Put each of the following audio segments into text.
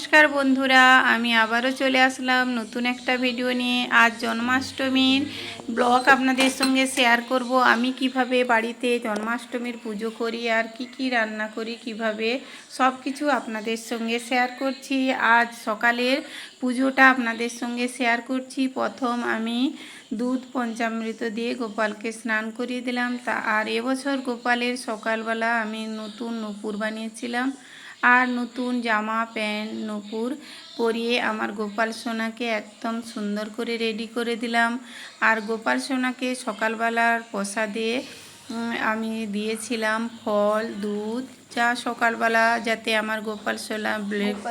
নমস্কার বন্ধুরা, আমি আবারও চলে আসলাম নতুন একটা ভিডিও নিয়ে। আজ জন্মাষ্টমীর ব্লগ আপনাদের সঙ্গে শেয়ার করব। আমি কীভাবে বাড়িতে জন্মাষ্টমীর পুজো করি, আর কি কি রান্না করি, কীভাবে সব কিছু আপনাদের সঙ্গে শেয়ার করছি। আজ সকালের পুজোটা আপনাদের সঙ্গে শেয়ার করছি। প্রথম আমি দুধ পঞ্চামৃত দিয়ে গোপালকে স্নান করিয়ে দিলাম। তা, আর এবছর গোপালের সকালবেলা আমি নতুন নূপুর বানিয়েছিলাম। আর নতুন জামা প্যান্ট নূপুর পরিয়ে আমার গোপাল সোনাকে একদম সুন্দর করে রেডি করে দিলাম। আর গোপাল সোনাকে সকালবেলার প্রসাদে উম, আমি দিয়েছিলাম ফল দুধ যা সকালবেলা যাতে আমার গোপাল সোনা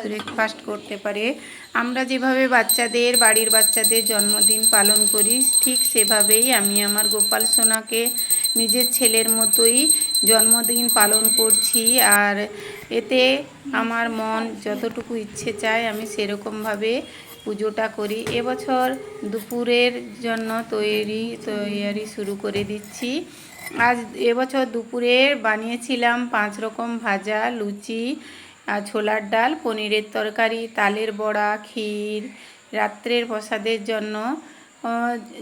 ব্রেকফাস্ট করতে পারে। আমরা যেভাবে বাচ্চাদের বাড়ির বাচ্চাদের জন্মদিন পালন করি ঠিক সেভাবেই আমি আমার গোপাল সোনাকে নিজের ছেলের মতোই জন্মদিন পালন করছি আর এতে আমার মন যতটুকু ইচ্ছে চায় আমি সেরকমভাবে পুজোটা করি। এবছর দুপুরের জন্য তৈরি, তৈয়ারি শুরু করে দিচ্ছি। আজ এবছর দুপুরে বানিয়েছিলাম পাঁচ রকম ভাজা, লুচি, আর ছোলার ডাল, পনিরের তরকারি, তালের বড়া, ক্ষীর, রাত্রের প্রসাদের জন্য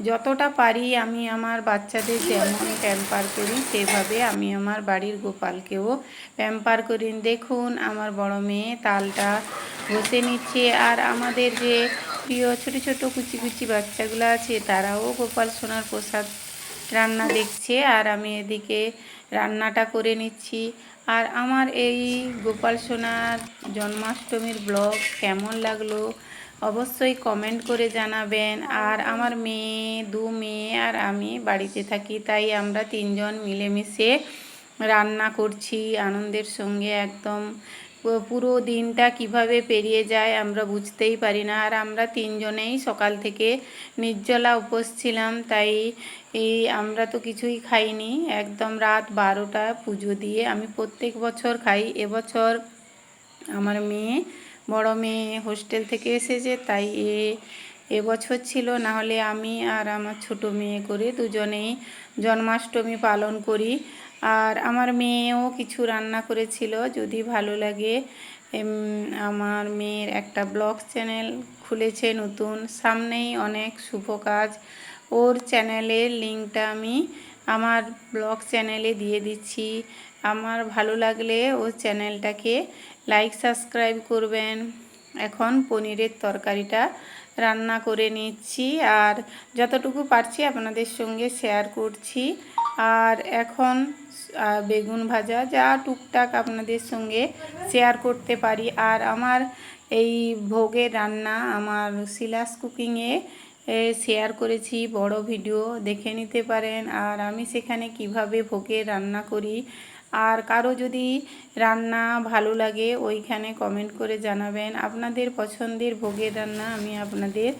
যতটা পারি আমি আমার বাচ্চাদের যেমন প্যাম্পার করি, সেভাবে আমি আমার বাড়ির গোপালকেও প্যাম্পার করি। দেখুন, আমার বড় মেয়ে তালটা বসে নিচ্ছে আর আমাদের যে প্রিয় ছোট ছোট কুচি কুচি বাচ্চাগুলো আছে, তারাও গোপাল সোনার প্রসাদ রান্না দেখছে আর আমি এদিকে রান্নাটা করে নিচ্ছি। আর আমার এই গোপাল সোনার জন্মাষ্টমীর ব্লগ কেমন লাগল? অবশ্যই কমেন্ট করে জানাবেন। আর আমার মেয়ে, দু মেয়ে আর আমি বাড়িতে থাকি, তাই আমরা তিনজন মিলেমিশে রান্না করছি আনন্দের সঙ্গে একদম। পুরো দিনটা কীভাবে পেরিয়ে যায় আমরা বুঝতেই পারি না। আর আমরা তিনজনেই সকাল থেকে নির্জলা উপোস ছিলাম, তাই এই আমরা তো কিছুই খাইনি। একদম রাত বারোটা পুজো দিয়ে আমি প্রত্যেক বছর খাই। এবছর আমার মেয়ে বড় মেয়ে হোস্টেল থেকে এসেছে, তাই এ এবছর ছিল। না হলে আমি আর আমার ছোট মেয়ে করে দুজনেই জন্মাষ্টমী পালন করি। আর আমার মেয়েও কিছু রান্না করেছিল, যদি ভালো লাগে আমার মেয়ের একটা ব্লগ চ্যানেল খুলেছে নতুন। সামনেই অনেক শুভ কাজ। ওর চ্যানেলের লিঙ্কটা আমি আমার ব্লগ চ্যানেলে দিয়ে দিচ্ছি। আমার ভালো লাগলে ও চ্যানেলটাকে লাইক, সাবস্ক্রাইব করবেন। এখন পনিরের তরকারিটা রান্না করে নিচ্ছি আর যতটুকু পারছি আপনাদের সঙ্গে শেয়ার করছি। আর এখন বেগুন ভাজা যা টুকটাক আপনাদের সঙ্গে শেয়ার করতে পারি। আর আমার এই ভোগের রান্না, আমার সিলাস কুকিংয়ে শেয়ার করেছি, বড় ভিডিও দেখে নিতে পারেন। আর আমি সেখানে কীভাবে ভোগের রান্না করি? আর কারও যদি রান্না ভালো লাগে, ওইখানে কমেন্ট করে জানাবেন। আপনাদের পছন্দের ভোগের রান্না আমি আপনাদের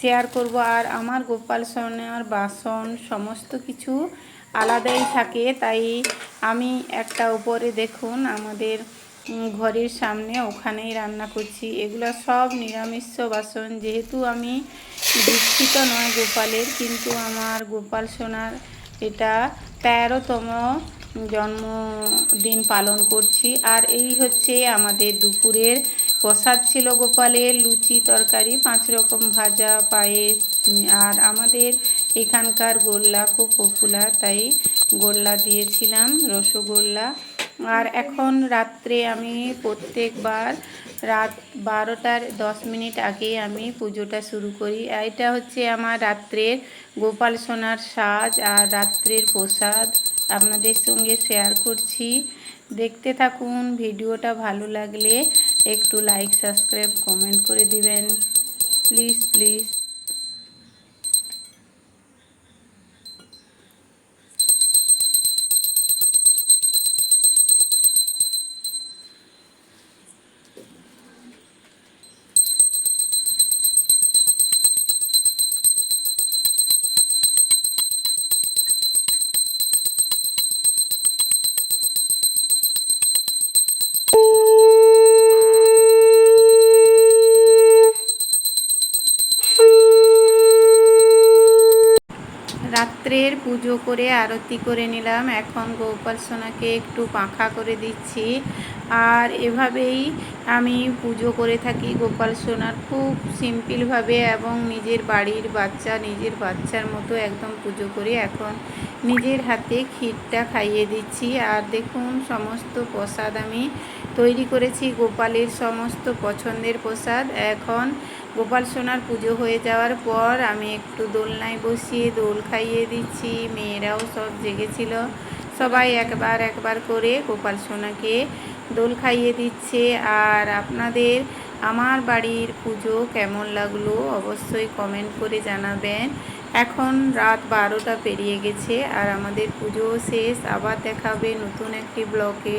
শেয়ার করব। আর আমার গোপাল সোনার বাসন, সমস্ত কিছু আলাদাই থাকে। তাই আমি একটা উপরে দেখুন, আমাদের ঘরের সামনে ওখানেই রান্না করছি। এগুলো সব নিরামিষ বাসন। যেহেতু আমি দীক্ষিত নয় গোপালের, কিন্তু আমার গোপাল সোনার এটা তেরোতম জন্মদিন পালন করছি। আর এই হচ্ছে আমাদের দুপুরের প্রসাদ ছিল গোপালের, লুচি, তরকারি, পাঁচ রকম ভাজা, পায়েস, আর আমাদের এখানকার গোল্লা খুব পপুলার তাই গোল্লা দিয়েছিলাম, রসগোল্লা। আর এখন রাত্রে আমি প্রত্যেকবার রাত বারোটার দশ মিনিট আগে আমি পুজোটা শুরু করি। এটা হচ্ছে আমার রাত্রের গোপাল সোনার সাজ আর রাত্রের প্রসাদ। আপনাদের সঙ্গে শেয়ার করছি। দেখতে থাকুন, ভিডিওটা ভালো লাগলে একটু লাইক সাবস্ক্রাইব কমেন্ট করে দিবেন। প্লিজ প্লিজ রাত্রের পুজো করে আরতি করে নিলাম। এখন গোপাল সোনাকে একটু পাখা করে দিচ্ছি। আর এভাবেই আমি পুজো করে থাকি গোপাল সোনার খুব সিম্পলভাবে এবং নিজের বাড়ির বাচ্চা, নিজের বাচ্চার মতো একদম পুজো করে এখন নিজের হাতে ক্ষীরটা খাইয়ে দিচ্ছি। আর দেখুন, সমস্ত প্রসাদ আমি তৈরি করেছি গোপালের সমস্ত পছন্দের প্রসাদ। এখন গোপাল সোনার পুজো হয়ে যাওয়ার পর আমি একটু দোলনায় বসিয়ে দোল খাইয়ে দিচ্ছি। মেয়েরাও সব জেগেছিল। সবাই একবার একবার করে গোপাল সোনাকে দোল খাইয়ে দিচ্ছে। আর আপনাদের আমার বাড়ির পুজো কেমন লাগল অবশ্যই কমেন্ট করে জানাবেন। এখন রাত বারোটা পেরিয়ে গেছে আর আমাদের পুজো শেষ। আবার দেখাবে নতুন একটি ব্লগে